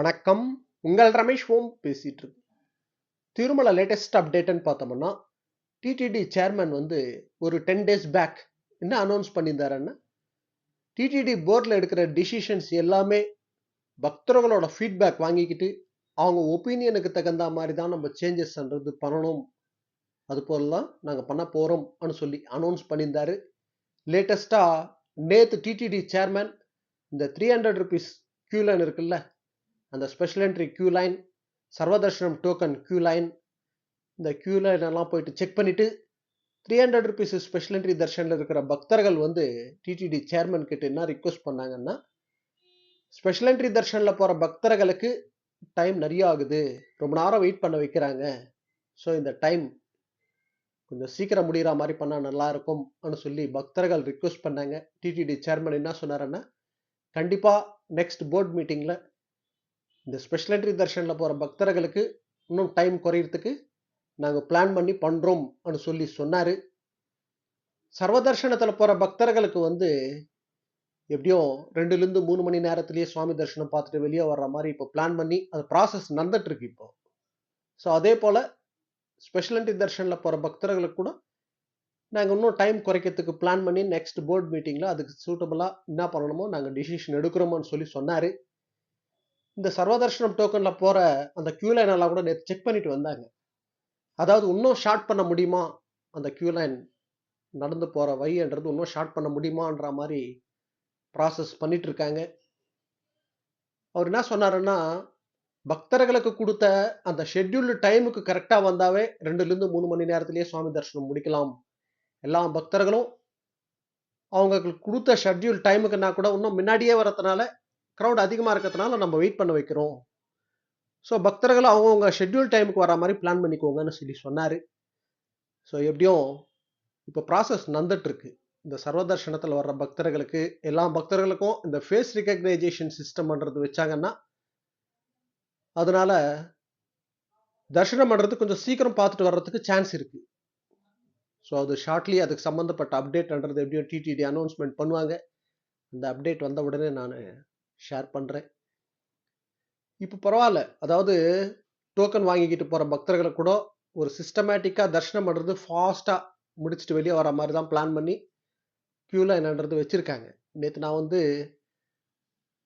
வணக்கம். உங்கள் ரமேஷ் ஓம் பேசிட்டு இருக்கு திருமலை லேட்டஸ்ட் அப்டேட்னு பார்த்தோம்னா டிடிடி சேர்மன் வந்து ஒரு டென் டேஸ் பேக் என்ன அனௌன்ஸ் பண்ணியிருந்தாருன்னா டிடிடி போர்டில் எடுக்கிற டிசிஷன்ஸ் எல்லாமே பக்தர்களோட ஃபீட்பேக் வாங்கிக்கிட்டு அவங்க ஒப்பீனியனுக்கு தகுந்த மாதிரி தான் நம்ம சேஞ்சஸ்ன்றது பண்ணணும். அது தான் நாங்கள் பண்ண போகிறோம்னு சொல்லி அனௌன்ஸ் பண்ணியிருந்தாரு. லேட்டஸ்ட்டாக நேற்று டிடிடி சேர்மன் இந்த த்ரீ ஹண்ட்ரட் ருபீஸ் கியூ இருக்குல்ல அந்த special entry queue line சர்வதர்ஷனம் token queue line இந்த கியூ லைன் எல்லாம் போயிட்டு செக் பண்ணிவிட்டு three hundred rupees special entry தர்ஷனில் இருக்கிற பக்தர்கள் வந்து டிடிடி சேர்மன் கிட்ட என்ன ரிக்வஸ்ட் பண்ணாங்கன்னா ஸ்பெஷல் என்ட்ரி தர்ஷனில் போகிற பக்தர்களுக்கு டைம் நிறைய ஆகுது. ரொம்ப நேரம் வெயிட் பண்ண வைக்கிறாங்க. ஸோ இந்த டைம் கொஞ்சம் சீக்கிரம் முடிகிற மாதிரி பண்ணால் நல்லா இருக்கும்னு சொல்லி பக்தர்கள் ரிக்வஸ்ட் பண்ணாங்க. டிடிடி சேர்மன் என்ன சொன்னாருன்னா கண்டிப்பாக நெக்ஸ்ட் போர்ட் மீட்டிங்கில் இந்த ஸ்பெஷல் என்ட்ரி தர்ஷனில் போகிற பக்தர்களுக்கு இன்னும் டைம் குறையிறதுக்கு நாங்கள் பிளான் பண்ணி பண்ணுறோம்னு சொல்லி சொன்னார். சர்வதர்ஷனத்தில் போகிற பக்தர்களுக்கு வந்து எப்படியும் ரெண்டுலேருந்து மூணு மணி நேரத்துலேயே சுவாமி தரிசனம் பார்த்துட்டு வெளியே வர்ற மாதிரி இப்போ பிளான் பண்ணி அது ப்ராசஸ் நடந்துட்டுருக்கு இப்போ. ஸோ அதே போல் ஸ்பெஷல் என்ட்ரி தர்ஷனில் போகிற பக்தர்களுக்கு கூட நாங்கள் இன்னும் டைம் குறைக்கிறதுக்கு பிளான் பண்ணி நெக்ஸ்ட் போர்ட் மீட்டிங்கில் அதுக்கு சூட்டபுளாக என்ன பண்ணணுமோ நாங்கள் டிசிஷன் எடுக்கிறோமோன்னு சொல்லி சொன்னார். இந்த சர்வதர்ஷனம் டோக்கனில் போகிற அந்த கியூ லைன் எல்லாம் கூட நேற்று செக் பண்ணிட்டு வந்தாங்க. அதாவது இன்னும் ஷார்ட் பண்ண முடியுமா? அந்த கியூ லைன் நடந்து போகிற வழின்றது இன்னும் ஷார்ட் பண்ண முடியுமான்ற மாதிரி ப்ராசஸ் பண்ணிட்டு இருக்காங்க. அவர் என்ன சொன்னாருன்னா பக்தர்களுக்கு கொடுத்த அந்த ஷெட்யூல்டு டைமுக்கு கரெக்டாக வந்தாவே ரெண்டுலேருந்து மூணு மணி நேரத்திலேயே சுவாமி தரிசனம் முடிக்கலாம். எல்லா பக்தர்களும் அவங்களுக்கு கொடுத்த ஷெட்யூல் டைமுக்குன்னா கூட இன்னும் முன்னாடியே வரதுனால க்ரௌட் அதிகமாக இருக்கிறதுனால நம்ம வெயிட் பண்ண வைக்கிறோம். ஸோ பக்தர்கள் அவங்கவுங்க ஷெட்யூல் டைமுக்கு வர மாதிரி பிளான் பண்ணிக்கோங்கன்னு சொல்லி சொன்னார். ஸோ எப்படியும் இப்போ ப்ராசஸ் நடந்துட்டுருக்கு. இந்த சர்வதர்ஷனத்தில் வர்ற பக்தர்களுக்கு எல்லா பக்தர்களுக்கும் இந்த ஃபேஸ் ரிகக்னைசேஷன் சிஸ்டம்ன்றது வச்சாங்கன்னா அதனால தர்ஷனம் பண்ணுறது கொஞ்சம் சீக்கிரம் பார்த்துட்டு வர்றதுக்கு சான்ஸ் இருக்குது ஸோ அது ஷார்ட்லி அதுக்கு சம்மந்தப்பட்ட அப்டேட்ன்றது எப்படியும் டிடிடி அனௌன்ஸ்மெண்ட் பண்ணுவாங்க. அந்த அப்டேட் வந்த உடனே நான் ஷேர் பண்ணுறேன் இப்போ பரவாயில்ல. அதாவது டோக்கன் வாங்கிக்கிட்டு போகிற பக்தர்களை கூட ஒரு சிஸ்டமேட்டிக்காக தர்ஷனம் பண்ணுறது ஃபாஸ்ட்டாக முடிச்சுட்டு வெளியே வர மாதிரி தான் பிளான் பண்ணி க்யூவில் என்னன்றது வச்சுருக்காங்க. நேற்று நான் வந்து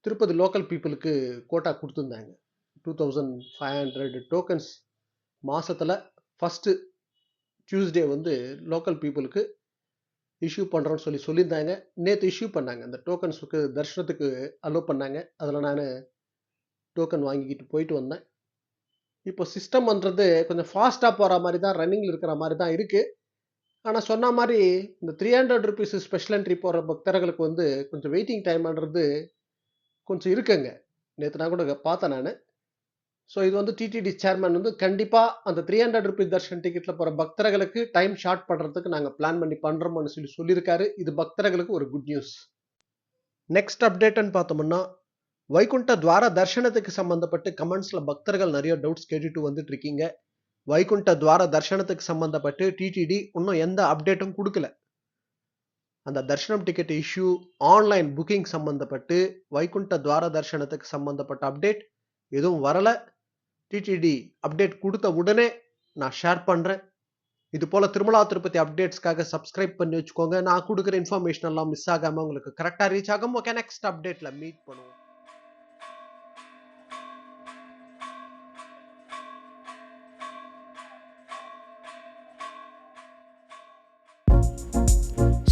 திருப்பதி லோக்கல் பீப்புளுக்கு கோட்டா கொடுத்துருந்தாங்க. Two thousand five hundred tokens மாதத்தில் ஃபஸ்ட்டு டியூஸ்டே வந்து லோக்கல் பீப்புளுக்கு இஷ்யூ பண்ணுறோன்னு சொல்லி சொல்லியிருந்தாங்க. நேற்று இஷ்யூ பண்ணாங்க. அந்த டோக்கன்ஸுக்கு தர்ஷனத்துக்கு அலோவ் பண்ணாங்க. அதில் நான் டோக்கன் வாங்கிக்கிட்டு போயிட்டு வந்தேன். இப்போ சிஸ்டம்ன்றது கொஞ்சம் ஃபாஸ்ட்டாக போகிற மாதிரி தான் ரன்னிங்கில் இருக்கிற மாதிரி தான் இருக்குது ஆனால் சொன்ன மாதிரி இந்த three hundred rupees special entry போகிற பக்தர்களுக்கு வந்து கொஞ்சம் வெயிட்டிங் டைம்ன்றது கொஞ்சம் இருக்குங்க. நேற்று நான் கூட பார்த்தேன் நான். ஸோ இது வந்து டிடிடி சேர்மேன் வந்து கண்டிப்பாக அந்த த்ரீ ஹண்ட்ரட் ருபீஸ் தர்ஷன் டிக்கெட்டில் போகிற பக்தர்களுக்கு டைம் ஷார்ட் பண்ணுறதுக்கு நாங்கள் பிளான் பண்ணி பண்ணுறோம்னு சொல்லி சொல்லியிருக்காரு. இது பக்தர்களுக்கு ஒரு குட் நியூஸ் நெக்ஸ்ட் அப்டேட்டுன்னு பார்த்தோம்னா வைகுண்ட துவார தர்ஷனத்துக்கு சம்மந்தப்பட்டு கமெண்ட்ஸில் பக்தர்கள் நிறைய டவுட்ஸ் கேட்டுட்டு வந்துட்டு இருக்கீங்க. வைகுண்ட துவார தர்ஷனத்துக்கு சம்மந்தப்பட்டு டிடிடி இன்னும் எந்த அப்டேட்டும் கொடுக்கல. அந்த தர்ஷனம் டிக்கெட் இஷ்யூ ஆன்லைன் புக்கிங் சம்மந்தப்பட்டு வைகுண்ட துவார தர்ஷனத்துக்கு சம்மந்தப்பட்ட அப்டேட் எதுவும் வரலை. டிடிடி அப்டேட் கொடுத்த உடனே நான் ஷேர் பண்ணுறேன் இது போல் திருமலா திருப்பதி அப்டேட்ஸ்க்காக சப்ஸ்கிரைப் பண்ணி வச்சுக்கோங்க. நான் கொடுக்குற இன்ஃபர்மேஷன் எல்லாம் மிஸ் ஆகாமல் உங்களுக்கு கரெக்டாக ரீச் ஆகும். ஓகே நெக்ஸ்ட் அப்டேட்டில் மீட் பண்ணுவோம்.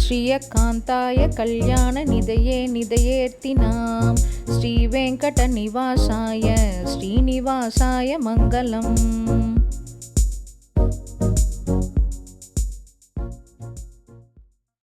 ஸ்ரீயகாந்தாய கல்யாண நிதையே நிதையேர்த்தினாம் ஸ்ரீ நிவாசாய श्रीनिवासाय मङ्गलम्